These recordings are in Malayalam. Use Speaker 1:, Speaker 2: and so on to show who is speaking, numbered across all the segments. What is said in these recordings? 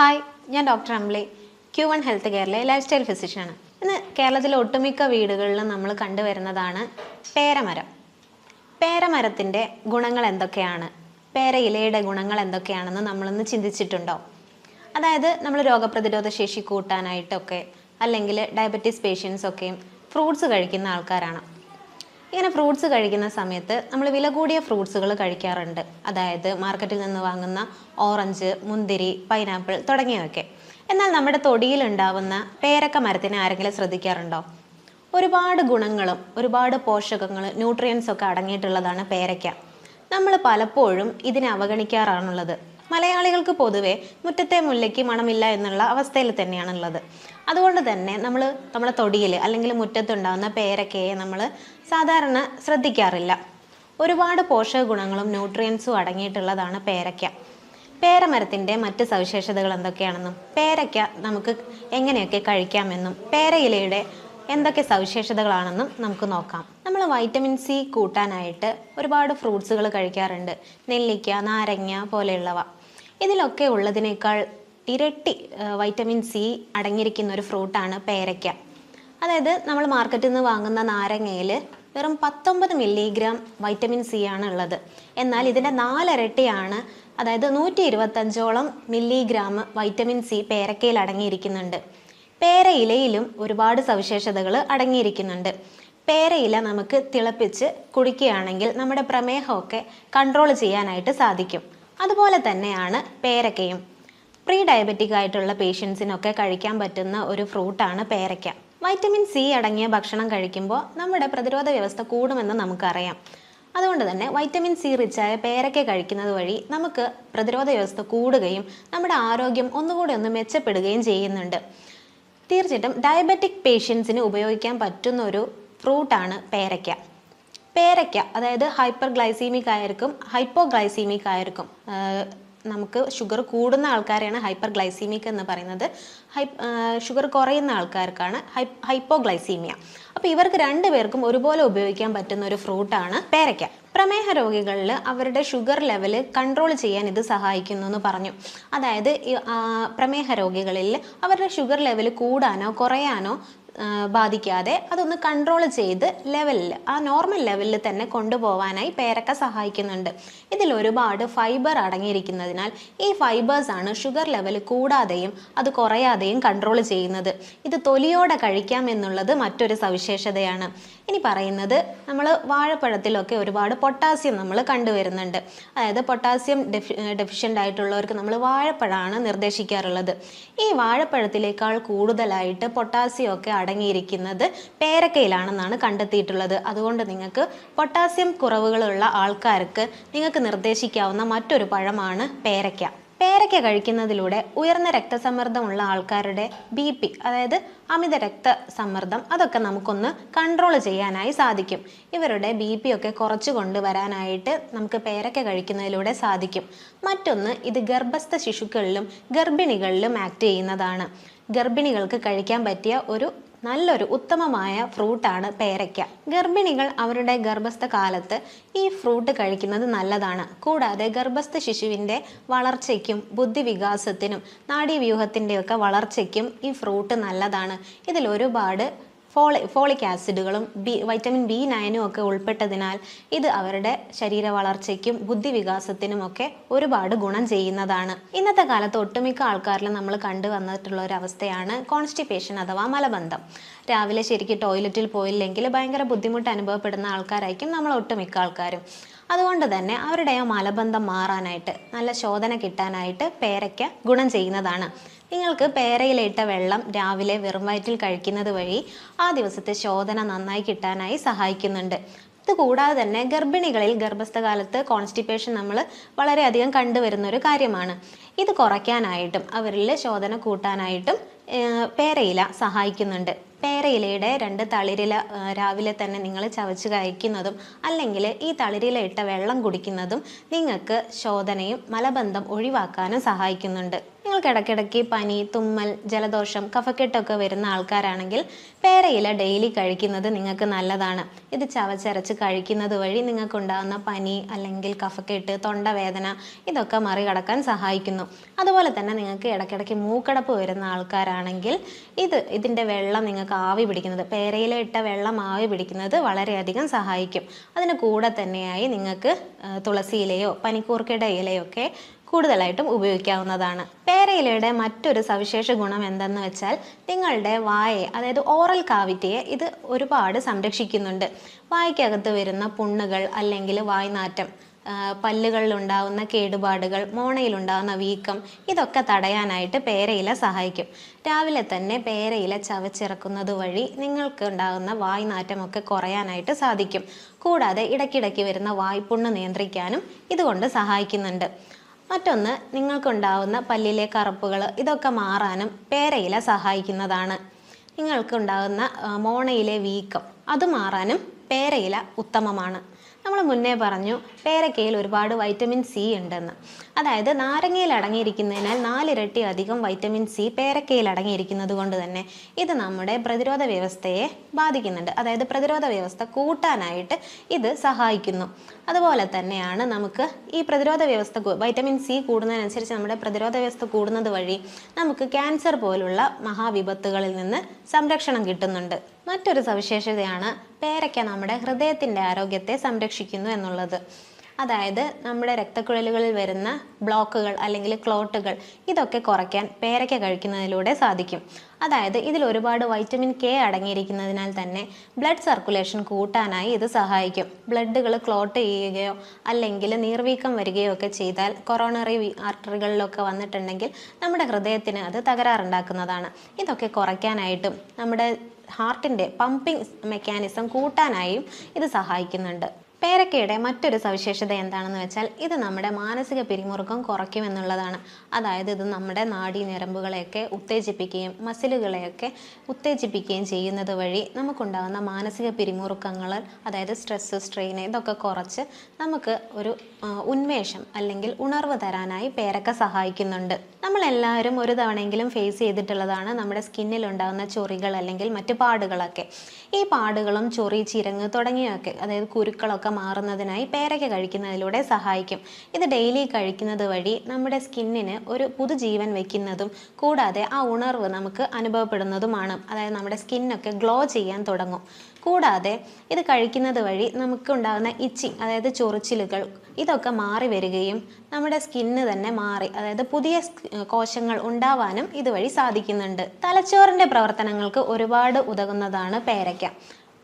Speaker 1: ഹായ് ഞാൻ doctor Ambili Q one health കെയറിലെ lifestyle ഫിസിഷ്യനാണ് ഇന്ന് കേരളത്തിലെ ഒട്ടുമിക്ക വീടുകളിലും നമ്മൾ കണ്ടുവരുന്നതാണ് പേരമരം. പേരമരത്തിന്റെ ഗുണങ്ങൾ എന്തൊക്കെയാണ്? പേര ഇലയുടെ ഗുണങ്ങൾ എന്തൊക്കെയാണെന്ന് നമ്മളൊന്ന് ചിന്തിച്ചിട്ടുണ്ടോ? അതായത് നമ്മൾ രോഗപ്രതിരോധ ശേഷി കൂട്ടാനായിട്ടൊക്കെ അല്ലെങ്കിൽ ഡയബറ്റീസ് പേഷ്യൻസ് ഒക്കെയും ഫ്രൂട്ട്സ് കഴിക്കുന്ന ആൾക്കാരാണ്. ഇങ്ങനെ ഫ്രൂട്ട്സ് കഴിക്കുന്ന സമയത്ത് നമ്മൾ വില കൂടിയ ഫ്രൂട്ട്സുകൾ കഴിക്കാറുണ്ട്. അതായത് മാർക്കറ്റിൽ നിന്ന് വാങ്ങുന്ന ഓറഞ്ച് മുന്തിരി പൈനാപ്പിൾ തുടങ്ങിയവയൊക്കെ. എന്നാൽ നമ്മുടെ തൊടിയിൽ ഉണ്ടാവുന്ന പേരക്ക മരത്തിനെ ആരെങ്കിലും ശ്രദ്ധിക്കാറുണ്ടോ? ഒരുപാട് ഗുണങ്ങളും ഒരുപാട് പോഷകങ്ങൾ ന്യൂട്രിയൻസ് ഒക്കെ അടങ്ങിയിട്ടുള്ളതാണ് പേരയ്ക്ക നമ്മൾ പലപ്പോഴും ഇതിനെ അവഗണിക്കാറാണുള്ളത്. മലയാളികൾക്ക് പൊതുവെ മുറ്റത്തെ മുല്ലയ്ക്ക് മണമില്ല എന്നുള്ള അവസ്ഥയിൽ തന്നെയാണുള്ളത്. അതുകൊണ്ട് തന്നെ നമ്മൾ നമ്മുടെ തൊടിയിൽ അല്ലെങ്കിൽ മുറ്റത്തുണ്ടാകുന്ന പേരക്കയെ നമ്മൾ സാധാരണ ശ്രദ്ധിക്കാറില്ല. ഒരുപാട് പോഷക ഗുണങ്ങളും ന്യൂട്രിയൻസും അടങ്ങിയിട്ടുള്ളതാണ് പേരക്ക പേരമരത്തിന്റെ മറ്റ് സവിശേഷതകൾ എന്തൊക്കെയാണെന്നും പേരക്ക നമുക്ക് എങ്ങനെയൊക്കെ കഴിക്കാമെന്നും പേരയിലയുടെ എന്തൊക്കെ സവിശേഷതകളാണെന്നും നമുക്ക് നോക്കാം. നമ്മൾ വൈറ്റമിൻ സി കൂട്ടാനായിട്ട് ഒരുപാട് ഫ്രൂട്ട്സുകൾ കഴിക്കാറുണ്ട്. നെല്ലിക്ക നാരങ്ങ പോലെയുള്ളവ. ഇതിലൊക്കെ ഉള്ളതിനേക്കാൾ ഇരട്ടി വൈറ്റമിൻ സി അടങ്ങിയിരിക്കുന്ന ഒരു ഫ്രൂട്ടാണ് പേരയ്ക്ക. അതായത് നമ്മൾ മാർക്കറ്റിൽ നിന്ന് വാങ്ങുന്ന നാരങ്ങയിൽ വെറും പത്തൊമ്പത് മില്ലിഗ്രാം വൈറ്റമിൻ സി ആണ് ഉള്ളത്. എന്നാൽ ഇതിന്റെ നാലിരട്ടിയാണ് അതായത് നൂറ്റി ഇരുപത്തഞ്ചോളം മില്ലിഗ്രാം വൈറ്റമിൻ സി പേരക്കയിൽ അടങ്ങിയിരിക്കുന്നുണ്ട്. പേര ഇലയിലും ഒരുപാട് സവിശേഷതകൾ അടങ്ങിയിരിക്കുന്നുണ്ട്. പേരയില നമുക്ക് തിളപ്പിച്ച് കുടിക്കുകയാണെങ്കിൽ നമ്മുടെ പ്രമേഹമൊക്കെ കൺട്രോൾ ചെയ്യാനായിട്ട് സാധിക്കും. അതുപോലെ തന്നെയാണ് പേരക്കയും പ്രീ ഡയബറ്റിക് ആയിട്ടുള്ള പേഷ്യൻസിനൊക്കെ കഴിക്കാൻ പറ്റുന്ന ഒരു ഫ്രൂട്ടാണ് പേരയ്ക്ക. വൈറ്റമിൻ സി അടങ്ങിയ ഭക്ഷണം കഴിക്കുമ്പോൾ നമ്മുടെ പ്രതിരോധ വ്യവസ്ഥ കൂടുമെന്ന് നമുക്കറിയാം. അതുകൊണ്ട് തന്നെ വൈറ്റമിൻ സി റിച്ചായ പേരയ്ക്ക കഴിക്കുന്നത് വഴി നമുക്ക് പ്രതിരോധ വ്യവസ്ഥ കൂടുകയും നമ്മുടെ ആരോഗ്യം ഒന്നുകൂടി ഒന്ന് മെച്ചപ്പെടുകയും ചെയ്യുന്നുണ്ട്. തീർച്ചയായിട്ടും ഡയബറ്റിക് പേഷ്യൻസിന് ഉപയോഗിക്കാൻ പറ്റുന്ന ഒരു ഫ്രൂട്ടാണ് പേരയ്ക്ക. പേരയ്ക്ക അതായത് ഹൈപ്പർ ഗ്ലൈസീമിക് ആയിരിക്കും ഹൈപ്പോ ഗ്ലൈസീമിക് ആയിരിക്കും നമുക്ക് ഷുഗർ കൂടുന്ന ആൾക്കാരെയാണ് ഹൈപ്പർ ഗ്ലൈസീമിക് എന്ന് പറയുന്നത്. ഹൈ ഷുഗർ കുറയുന്ന ആൾക്കാർക്കാണ് ഹൈ ഹൈപ്പോ ഗ്ലൈസീമിയ അപ്പോൾ ഇവർക്ക് രണ്ടുപേർക്കും ഒരുപോലെ ഉപയോഗിക്കാൻ പറ്റുന്ന ഒരു ഫ്രൂട്ടാണ് പേരയ്ക്ക. പ്രമേഹ രോഗികളിൽ അവരുടെ ഷുഗർ ലെവൽ കൺട്രോൾ ചെയ്യാൻ ഇത് സഹായിക്കുന്നു എന്ന് പറഞ്ഞു. അതായത് പ്രമേഹ രോഗികളിൽ അവരുടെ ഷുഗർ ലെവൽ കൂടാനോ കുറയാനോ ബാധിക്കാതെ അതൊന്ന് കൺട്രോൾ ചെയ്ത് ലെവലിൽ ആ നോർമൽ ലെവലിൽ തന്നെ കൊണ്ടുപോകാനായി പേരക്ക സഹായിക്കുന്നുണ്ട്. ഇതിൽ ഒരുപാട് ഫൈബർ അടങ്ങിയിരിക്കുന്നതിനാൽ ഈ ഫൈബേഴ്സാണ് ഷുഗർ ലെവൽ കൂടാതെയും അത് കുറയാതെയും കൺട്രോൾ ചെയ്യുന്നത്. ഇത് തൊലിയോടെ കഴിക്കാം എന്നുള്ളത് മറ്റൊരു സവിശേഷതയാണ്. ഇനി പറയുന്നത് നമ്മൾ വാഴപ്പഴത്തിലൊക്കെ ഒരുപാട് പൊട്ടാസ്യം നമ്മൾ കണ്ടുവരുന്നുണ്ട്. അതായത് പൊട്ടാസ്യം ഡെഫി ഡെഫിഷ്യന്റ് ആയിട്ടുള്ളവർക്ക് നമ്മൾ വാഴപ്പഴമാണ് നിർദ്ദേശിക്കാറുള്ളത്. ഈ വാഴപ്പഴത്തിലേക്കാൾ കൂടുതലായിട്ട് പൊട്ടാസ്യം ഒക്കെ അടങ്ങിയിരിക്കുന്നത് പേരക്കയിലാണെന്നാണ് കണ്ടെത്തിയിട്ടുള്ളത്. അതുകൊണ്ട് നിങ്ങൾക്ക് പൊട്ടാസ്യം കുറവുകളുള്ള ആൾക്കാർക്ക് നിങ്ങൾക്ക് നിർദ്ദേശിക്കാവുന്ന മറ്റൊരു പഴമാണ് പേരയ്ക്ക പേരയ്ക്ക കഴിക്കുന്നതിലൂടെ ഉയർന്ന രക്തസമ്മർദ്ദമുള്ള ആൾക്കാരുടെ ബി പി അതായത് അമിത രക്തസമ്മർദ്ദം അതൊക്കെ നമുക്കൊന്ന് കൺട്രോൾ ചെയ്യാനായി സാധിക്കും. ഇവരുടെ ബി പി ഒക്കെ കുറച്ചു കൊണ്ടുവരാനായിട്ട് നമുക്ക് പേരയ്ക്ക കഴിക്കുന്നതിലൂടെ സാധിക്കും. മറ്റൊന്ന് ഇത് ഗർഭസ്ഥ ശിശുക്കളിലും ഗർഭിണികളിലും ആക്ട് ചെയ്യുന്നതാണ്. ഗർഭിണികൾക്ക് കഴിക്കാൻ പറ്റിയ ഒരു നല്ലൊരു ഉത്തമമായ ഫ്രൂട്ടാണ് പേരയ്ക്ക. ഗർഭിണികൾ അവരുടെ ഗർഭസ്ഥ കാലത്ത് ഈ ഫ്രൂട്ട് കഴിക്കുന്നത് നല്ലതാണ്. കൂടാതെ ഗർഭസ്ഥ ശിശുവിന്റെ വളർച്ചയ്ക്കും ബുദ്ധിവികാസത്തിനും നാഡീവ്യൂഹത്തിന്റെയൊക്കെ വളർച്ചയ്ക്കും ഈ ഫ്രൂട്ട് നല്ലതാണ്. ഇതിൽ ഒരുപാട് ഫോളി ഫോളിക് ആസിഡുകളും ബി വൈറ്റമിൻ ബി നയനും ഒക്കെ ഉൾപ്പെട്ടതിനാൽ ഇത് അവരുടെ ശരീര വളർച്ചയ്ക്കും ബുദ്ധി വികാസത്തിനും ഒക്കെ ഒരുപാട് ഗുണം ചെയ്യുന്നതാണ്. ഇന്നത്തെ കാലത്ത് ഒട്ടുമിക്ക ആൾക്കാരിലും നമ്മൾ കണ്ടുവന്നിട്ടുള്ള ഒരു അവസ്ഥയാണ് കോൺസ്റ്റിപ്പേഷൻ അഥവാ മലബന്ധം. രാവിലെ ശരിക്കും ടോയ്ലറ്റിൽ പോയില്ലെങ്കിൽ ഭയങ്കര ബുദ്ധിമുട്ട് അനുഭവപ്പെടുന്ന ആൾക്കാരായിരിക്കും നമ്മൾ ഒട്ടുമിക്ക ആൾക്കാരും. അതുകൊണ്ട് തന്നെ അവരുടെ ആ മലബന്ധം മാറാനായിട്ട് നല്ല ശോധന കിട്ടാനായിട്ട് പേരയ്ക്ക ഗുണം ചെയ്യുന്നതാണ്. നിങ്ങൾക്ക് പേരയിലിട്ട വെള്ളം രാവിലെ വെറും വയറ്റിൽ കഴിക്കുന്നത് വഴി ആ ദിവസത്തെ ശോധന നന്നായി കിട്ടാനായി സഹായിക്കുന്നുണ്ട്. കൂടാതെ തന്നെ ഗർഭിണികളിൽ ഗർഭസ്ഥകാലത്ത് കോൺസ്റ്റിപ്പേഷൻ നമ്മൾ വളരെയധികം കണ്ടുവരുന്ന ഒരു കാര്യമാണ്. ഇത് കുറയ്ക്കാനായിട്ടും അവരിൽ ശോധന കൂട്ടാനായിട്ടും പേരയില സഹായിക്കുന്നുണ്ട്. പേരയിലയുടെ രണ്ട് തളിരില രാവിലെ തന്നെ നിങ്ങൾ ചവച്ച് കഴിക്കുന്നതും അല്ലെങ്കിൽ ഈ തളിരില ഇട്ട വെള്ളം കുടിക്കുന്നതും നിങ്ങൾക്ക് ശോധനയും മലബന്ധം ഒഴിവാക്കാനും സഹായിക്കുന്നുണ്ട്. നിങ്ങൾക്ക് ഇടയ്ക്കിടയ്ക്ക് പനി തുമ്മൽ ജലദോഷം കഫക്കെട്ടൊക്കെ വരുന്ന ആൾക്കാരാണെങ്കിൽ പേരയില ഡെയിലി കഴിക്കുന്നത് നിങ്ങൾക്ക് നല്ലതാണ്. ഇത് ചവച്ചരച്ച് കഴിക്കുന്നത് വഴി നിങ്ങൾക്കുണ്ടാകുന്ന പനി അല്ലെങ്കിൽ കഫക്കെട്ട് തൊണ്ടവേദന ഇതൊക്കെ മറികടക്കാൻ സഹായിക്കുന്നു. അതുപോലെ തന്നെ നിങ്ങൾക്ക് ഇടയ്ക്കിടയ്ക്ക് മൂക്കടപ്പ് വരുന്ന ആൾക്കാരാണെങ്കിൽ ഇത് ഇതിന്റെ വെള്ളം നിങ്ങൾക്ക് ആവി പിടിക്കുന്നത് പേരയില ഇട്ട വെള്ളം ആവി പിടിക്കുന്നത് വളരെയധികം സഹായിക്കും. അതിന് കൂടെ തന്നെയായി നിങ്ങൾക്ക് തുളസിയിലയോ പനിക്കൂർക്കയുടെ ഇലയൊക്കെ കൂടുതലായിട്ടും ഉപയോഗിക്കാവുന്നതാണ്. പേരയിലയുടെ മറ്റൊരു സവിശേഷ ഗുണം എന്തെന്ന് വെച്ചാൽ നിങ്ങളുടെ വായയെ അതായത് ഓറൽ കാവിറ്റിയെ ഇത് ഒരുപാട് സംരക്ഷിക്കുന്നുണ്ട്. വായ്ക്കകത്ത് വരുന്ന പുണ്ണുകൾ അല്ലെങ്കിൽ വായ്നാറ്റം പല്ലുകളിലുണ്ടാവുന്ന കേടുപാടുകൾ മോണയിലുണ്ടാവുന്ന വീക്കം ഇതൊക്കെ തടയാനായിട്ട് പേരയില സഹായിക്കും. രാവിലെ തന്നെ പേരയില ചവച്ചിറക്കുന്നത് വഴി നിങ്ങൾക്ക് ഉണ്ടാകുന്ന വായ്നാറ്റമൊക്കെ കുറയാനായിട്ട് സാധിക്കും. കൂടാതെ ഇടയ്ക്കിടയ്ക്ക് വരുന്ന വായ്പുണ്ണ് നിയന്ത്രിക്കാനും ഇതുകൊണ്ട് സഹായിക്കുന്നുണ്ട്. മറ്റൊന്ന് നിങ്ങൾക്കുണ്ടാവുന്ന പല്ലിലെ കറുപ്പുകൾ ഇതൊക്കെ മാറാനും പേരയില സഹായിക്കുന്നതാണ്. നിങ്ങൾക്കുണ്ടാകുന്ന മോണയിലെ വീക്കം. അത് മാറാനും പേരയില ഉത്തമമാണ്. നമ്മൾ മുന്നേ പറഞ്ഞു പേരക്കയിൽ ഒരുപാട് വൈറ്റമിൻ സി ഉണ്ടെന്ന്. അതായത് നാരങ്ങയിൽ അടങ്ങിയിരിക്കുന്നതിനാൽ നാലിരട്ടി അധികം വൈറ്റമിൻ സി പേരക്കയിൽ അടങ്ങിയിരിക്കുന്നത് കൊണ്ട് തന്നെ ഇത് നമ്മുടെ പ്രതിരോധ വ്യവസ്ഥയെ ബാധിക്കുന്നുണ്ട്. അതായത് പ്രതിരോധ വ്യവസ്ഥ കൂട്ടാനായിട്ട് ഇത് സഹായിക്കുന്നു. അതുപോലെ തന്നെയാണ് നമുക്ക് ഈ പ്രതിരോധ വ്യവസ്ഥ വൈറ്റമിൻ സി കൂടുന്നതിനനുസരിച്ച് നമ്മുടെ പ്രതിരോധ വ്യവസ്ഥ കൂടുന്നത് വഴി നമുക്ക് ക്യാൻസർ പോലുള്ള മഹാവിപത്തുകളിൽ നിന്ന് സംരക്ഷണം കിട്ടുന്നുണ്ട്. മറ്റൊരു സവിശേഷതയാണ് പേരയ്ക്ക നമ്മുടെ ഹൃദയത്തിന്റെ ആരോഗ്യത്തെ സംരക്ഷിക്കുന്നു എന്നുള്ളത്. അതായത് നമ്മുടെ രക്തക്കുഴലുകളിൽ വരുന്ന ബ്ലോക്കുകൾ അല്ലെങ്കിൽ ക്ലോട്ടുകൾ ഇതൊക്കെ കുറയ്ക്കാൻ പേരയ്ക്ക കഴിക്കുന്നതിലൂടെ സാധിക്കും. അതായത് ഇതിൽ ഒരുപാട് വൈറ്റമിൻ കെ അടങ്ങിയിരിക്കുന്നതിനാൽ തന്നെ ബ്ലഡ് സർക്കുലേഷൻ കൂട്ടാനായി ഇത് സഹായിക്കും. ബ്ലഡുകൾ ക്ലോട്ട് ചെയ്യുകയോ അല്ലെങ്കിൽ നീർവീക്കം വരികയോ ഒക്കെ ചെയ്താൽ കൊറോണറി ആർട്ടറികളിലൊക്കെ വന്നിട്ടുണ്ടെങ്കിൽ നമ്മുടെ ഹൃദയത്തിന് അത് തകരാറുണ്ടാക്കുന്നതാണ്. ഇതൊക്കെ കുറയ്ക്കാനായിട്ടും നമ്മുടെ ഹാർട്ടിന്റെ പമ്പിംഗ് മെക്കാനിസം കൂട്ടാനായും ഇത് സഹായിക്കുന്നുണ്ട്. പേരക്കയുടെ മറ്റൊരു സവിശേഷത എന്താണെന്ന് വെച്ചാൽ ഇത് നമ്മുടെ മാനസിക പിരിമുറുക്കം കുറയ്ക്കുമെന്നുള്ളതാണ്. അതായത് ഇത് നമ്മുടെ നാഡീ ഞരമ്പുകളെയൊക്കെ ഉത്തേജിപ്പിക്കുകയും മസിലുകളെയൊക്കെ ഉത്തേജിപ്പിക്കുകയും ചെയ്യുന്നത് വഴി നമുക്കുണ്ടാകുന്ന മാനസിക പിരിമുറുക്കങ്ങൾ അതായത് സ്ട്രെസ്സ് സ്ട്രെയിൻ ഇതൊക്കെ കുറച്ച് നമുക്ക് ഒരു ഉന്മേഷം അല്ലെങ്കിൽ ഉണർവ് തരാനായി പേരക്ക സഹായിക്കുന്നുണ്ട്. നമ്മളെല്ലാവരും ഒരു തവണയെങ്കിലും ഫേസ് ചെയ്തിട്ടുള്ളതാണ് നമ്മുടെ സ്കിന്നിൽ ഉണ്ടാകുന്ന ചൊറികൾ അല്ലെങ്കിൽ മറ്റു പാടുകളൊക്കെ. ഈ പാടുകളും ചൊറി ചിരങ്ങ് തുടങ്ങിയൊക്കെ അതായത് കുരുക്കളൊക്കെ മാറുന്നതിനായി പേരയ്ക്ക കഴിക്കുന്നതിലൂടെ സഹായിക്കും. ഇത് ഡെയിലി കഴിക്കുന്നത് വഴി നമ്മുടെ സ്കിന്നിന് ഒരു പുതുജീവൻ വയ്ക്കുന്നതും കൂടാതെ ആ ഉണർവ് നമുക്ക് അനുഭവപ്പെടുന്നതുമാണ്. അതായത് നമ്മുടെ സ്കിന്നൊക്കെ ഗ്ലോ ചെയ്യാൻ തുടങ്ങും. കൂടാതെ ഇത് കഴിക്കുന്നത് വഴി നമുക്കുണ്ടാകുന്ന ഇച്ചി അതായത് ചൊറിച്ചിലുകൾ ഇതൊക്കെ മാറി വരികയും നമ്മുടെ സ്കിന്ന് തന്നെ മാറി അതായത് പുതിയ കോശങ്ങൾ ഉണ്ടാവാനും ഇതുവഴി സാധിക്കുന്നുണ്ട്. തലച്ചോറിന്റെ പ്രവർത്തനങ്ങൾക്ക് ഒരുപാട് ഉതകുന്നതാണ് പേരയ്ക്ക.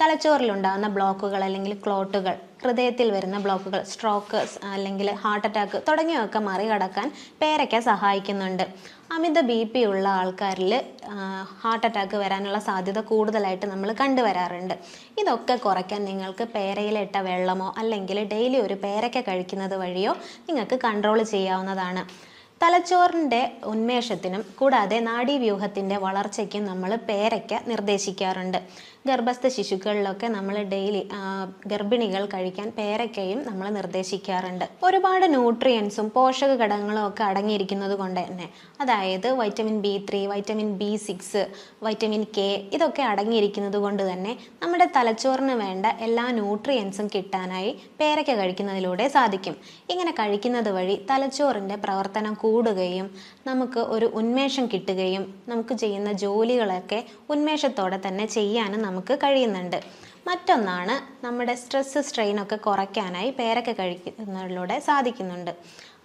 Speaker 1: തലച്ചോറിലുണ്ടാകുന്ന ബ്ലോക്കുകൾ അല്ലെങ്കിൽ ക്ലോട്ടുകൾ ഹൃദയത്തിൽ വരുന്ന ബ്ലോക്കുകൾ സ്ട്രോക്ക് അല്ലെങ്കിൽ ഹാർട്ട് അറ്റാക്ക് തുടങ്ങിയവയൊക്കെ മറികടക്കാൻ പേരയ്ക്ക സഹായിക്കുന്നുണ്ട്. അമിത ബി പി ഉള്ള ആൾക്കാരിൽ ഹാർട്ട് അറ്റാക്ക് വരാനുള്ള സാധ്യത കൂടുതലായിട്ട് നമ്മൾ കണ്ടുവരാറുണ്ട്. ഇതൊക്കെ കുറയ്ക്കാൻ നിങ്ങൾക്ക് പേരയിലിട്ട വെള്ളമോ അല്ലെങ്കിൽ ഡെയിലി ഒരു പേരയ്ക്ക കഴിക്കുന്നത് വഴിയോ നിങ്ങൾക്ക് കൺട്രോൾ ചെയ്യാവുന്നതാണ്. തലച്ചോറിന്റെ ഉന്മേഷത്തിനും കൂടാതെ നാഡീവ്യൂഹത്തിന്റെ വളർച്ചയ്ക്കും നമ്മൾ പേരയ്ക്ക നിർദ്ദേശിക്കാറുണ്ട്. ഗർഭസ്ഥ ശിശുക്കളിലൊക്കെ നമ്മൾ ഡെയിലി ഗർഭിണികൾ കഴിക്കാൻ പേരക്കയും നമ്മൾ നിർദ്ദേശിക്കാറുണ്ട്. ഒരുപാട് ന്യൂട്രിയൻസും പോഷക ഘടകങ്ങളും ഒക്കെ അടങ്ങിയിരിക്കുന്നത് കൊണ്ട് തന്നെ. അതായത് vitamin B three vitamin B six vitamin K ഇതൊക്കെ അടങ്ങിയിരിക്കുന്നത് കൊണ്ട് തന്നെ നമ്മുടെ തലച്ചോറിന് വേണ്ട എല്ലാ ന്യൂട്രിയൻസും കിട്ടാനായി പേരക്ക കഴിക്കുന്നതിലൂടെ സാധിക്കും. ഇങ്ങനെ കഴിക്കുന്നത് വഴി തലച്ചോറിന്റെ പ്രവർത്തനം കൂടുകയും നമുക്ക് ഒരു ഉന്മേഷം കിട്ടുകയും നമുക്ക് ചെയ്യുന്ന ജോലികളൊക്കെ ഉന്മേഷത്തോടെ തന്നെ ചെയ്യാനും നമുക്ക് കഴിയുന്നുണ്ട്. മറ്റൊന്നാണ് നമ്മുടെ സ്ട്രെസ്സ് സ്ട്രെയിനൊക്കെ കുറയ്ക്കാനായി പേരക്ക കഴിക്കുന്നതിലൂടെ സാധിക്കുന്നുണ്ട്.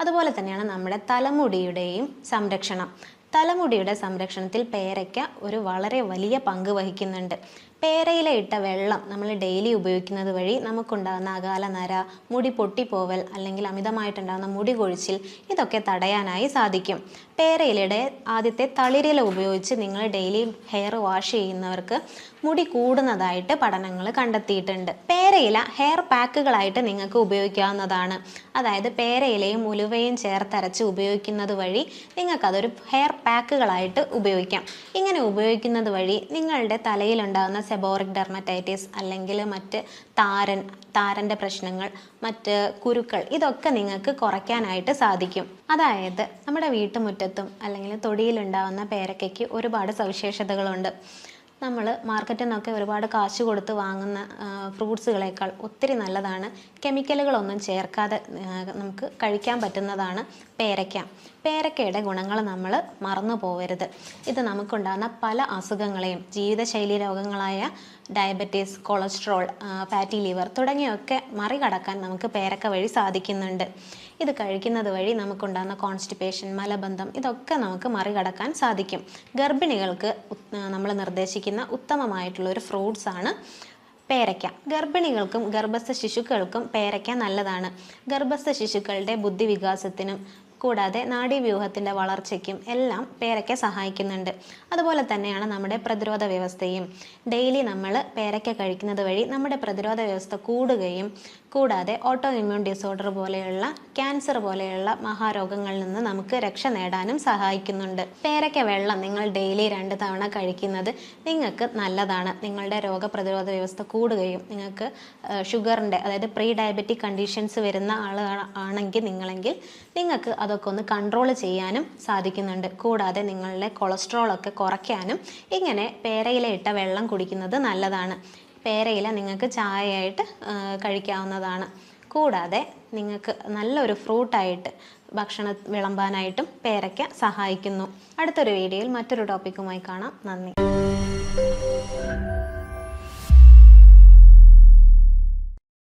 Speaker 1: അതുപോലെ തന്നെയാണ് നമ്മുടെ തലമുടിയുടെയും സംരക്ഷണം. തലമുടിയുടെ സംരക്ഷണത്തിൽ പേരയ്ക്ക ഒരു വളരെ വലിയ പങ്ക് വഹിക്കുന്നുണ്ട്. പേരയിലെ ഇട്ട വെള്ളം നമ്മൾ ഡെയിലി ഉപയോഗിക്കുന്നത് വഴി നമുക്കുണ്ടാകുന്ന അകാല നര മുടി പൊട്ടിപ്പോവൽ അല്ലെങ്കിൽ അമിതമായിട്ടുണ്ടാകുന്ന മുടി കൊഴിച്ചിൽ ഇതൊക്കെ തടയാനായി സാധിക്കും. പേരയിലയുടെ ആദ്യത്തെ തളിരില ഉപയോഗിച്ച് നിങ്ങൾ ഡെയിലി ഹെയർ വാഷ് ചെയ്യുന്നവർക്ക് മുടി കൂടുന്നതായിട്ട് പഠനങ്ങൾ കണ്ടെത്തിയിട്ടുണ്ട്. പേരയില ഹെയർ പാക്കുകളായിട്ട് നിങ്ങൾക്ക് ഉപയോഗിക്കാവുന്നതാണ്. അതായത് പേരയിലയും ഉലുവയും ചേർത്തരച്ച് ഉപയോഗിക്കുന്നത് വഴി നിങ്ങൾക്കതൊരു ഹെയർ പാക്കുകളായിട്ട് ഉപയോഗിക്കാം. ഇങ്ങനെ ഉപയോഗിക്കുന്നത് വഴി നിങ്ങളുടെ തലയിലുണ്ടാകുന്ന സെബോറിക് ഡെർമറ്റൈറ്റിസ് അല്ലെങ്കിൽ മറ്റ് താരൻ താരന്റെ പ്രശ്നങ്ങൾ മറ്റ് കുരുക്കൾ ഇതൊക്കെ നിങ്ങൾക്ക് കുറയ്ക്കാനായിട്ട് സാധിക്കും. അതായത് നമ്മുടെ വീട്ടുമുറ്റത്തും അല്ലെങ്കിൽ തൊടിയിലുണ്ടാവുന്ന പേരക്കയ്ക്ക് ഒരുപാട് സവിശേഷതകളുണ്ട്. നമ്മൾ മാർക്കറ്റിൽ നിന്നൊക്കെ ഒരുപാട് കാശ് കൊടുത്ത് വാങ്ങുന്ന ഫ്രൂട്ട്സുകളേക്കാൾ ഒത്തിരി നല്ലതാണ്. കെമിക്കലുകളൊന്നും ചേർക്കാതെ നമുക്ക് കഴിക്കാൻ പറ്റുന്നതാണ് പേരയ്ക്ക പേരക്കയുടെ ഗുണങ്ങൾ നമ്മൾ മറന്നു പോകരുത് ഇത് നമുക്കുണ്ടാകുന്ന പല അസുഖങ്ങളെയും ജീവിതശൈലി രോഗങ്ങളായ ഡയബറ്റീസ് കൊളസ്ട്രോൾ ഫാറ്റി ലിവർ തുടങ്ങിയൊക്കെ മറികടക്കാൻ നമുക്ക് പേരക്ക വഴി സാധിക്കുന്നുണ്ട്. ഇത് കഴിക്കുന്നത് വഴി നമുക്കുണ്ടാകുന്ന കോൺസ്റ്റിപ്പേഷൻ മലബന്ധം ഇതൊക്കെ നമുക്ക് മറികടക്കാൻ സാധിക്കും. ഗർഭിണികൾക്ക് നമ്മൾ നിർദ്ദേശിക്കുന്ന ഉത്തമമായിട്ടുള്ള ഒരു ഫ്രൂട്ട്സ് ആണ് പേരയ്ക്ക. ഗർഭിണികൾക്കും ഗർഭസ്ഥ ശിശുക്കൾക്കും പേരയ്ക്ക നല്ലതാണ്. ഗർഭസ്ഥ ശിശുക്കളുടെ ബുദ്ധിവികാസത്തിനും കൂടാതെ നാഡീവ്യൂഹത്തിന്റെ വളർച്ചയ്ക്കും എല്ലാം പേരയ്ക്ക സഹായിക്കുന്നുണ്ട്. അതുപോലെ തന്നെയാണ് നമ്മുടെ പ്രതിരോധ വ്യവസ്ഥയും. ഡെയിലി നമ്മൾ പേരയ്ക്ക കഴിക്കുന്നത് വഴി നമ്മുടെ പ്രതിരോധ വ്യവസ്ഥ കൂടുകയും കൂടാതെ ഓട്ടോ ഇമ്മ്യൂൺ ഡിസോർഡർ പോലെയുള്ള ക്യാൻസർ പോലെയുള്ള മഹാരോഗങ്ങളിൽ നിന്ന് നമുക്ക് രക്ഷ നേടാനും സഹായിക്കുന്നുണ്ട്. പേരയ്ക്ക വെള്ളം നിങ്ങൾ ഡെയിലി രണ്ട് തവണ കഴിക്കുന്നത് നിങ്ങൾക്ക് നല്ലതാണ്. നിങ്ങളുടെ രോഗപ്രതിരോധ വ്യവസ്ഥ കൂടുകയും നിങ്ങൾക്ക് ഷുഗറിന്റെ അതായത് പ്രീ ഡയബറ്റിക് കണ്ടീഷൻസ് വരുന്ന ആൾ ആണെങ്കിൽ നിങ്ങളെങ്കിൽ നിങ്ങൾക്ക് അതൊക്കെ ഒന്ന് കൺട്രോൾ ചെയ്യാനും സാധിക്കുന്നുണ്ട്. കൂടാതെ നിങ്ങളുടെ കൊളസ്ട്രോൾ ഒക്കെ കുറയ്ക്കാനും ഇങ്ങനെ പേരയിലെ ഇട്ട വെള്ളം കുടിക്കുന്നത് നല്ലതാണ്. പേരയില നിങ്ങൾക്ക് ചായയായിട്ട് കഴിക്കാവുന്നതാണ്. കൂടാതെ നിങ്ങൾക്ക് നല്ലൊരു ഫ്രൂട്ടായിട്ട് ഭക്ഷണ വിളമ്പാനായിട്ടും പേരയ്ക്ക സഹായിക്കുന്നു. അടുത്തൊരു വീഡിയോയിൽ മറ്റൊരു ടോപ്പിക്കുമായി കാണാം. നന്ദി.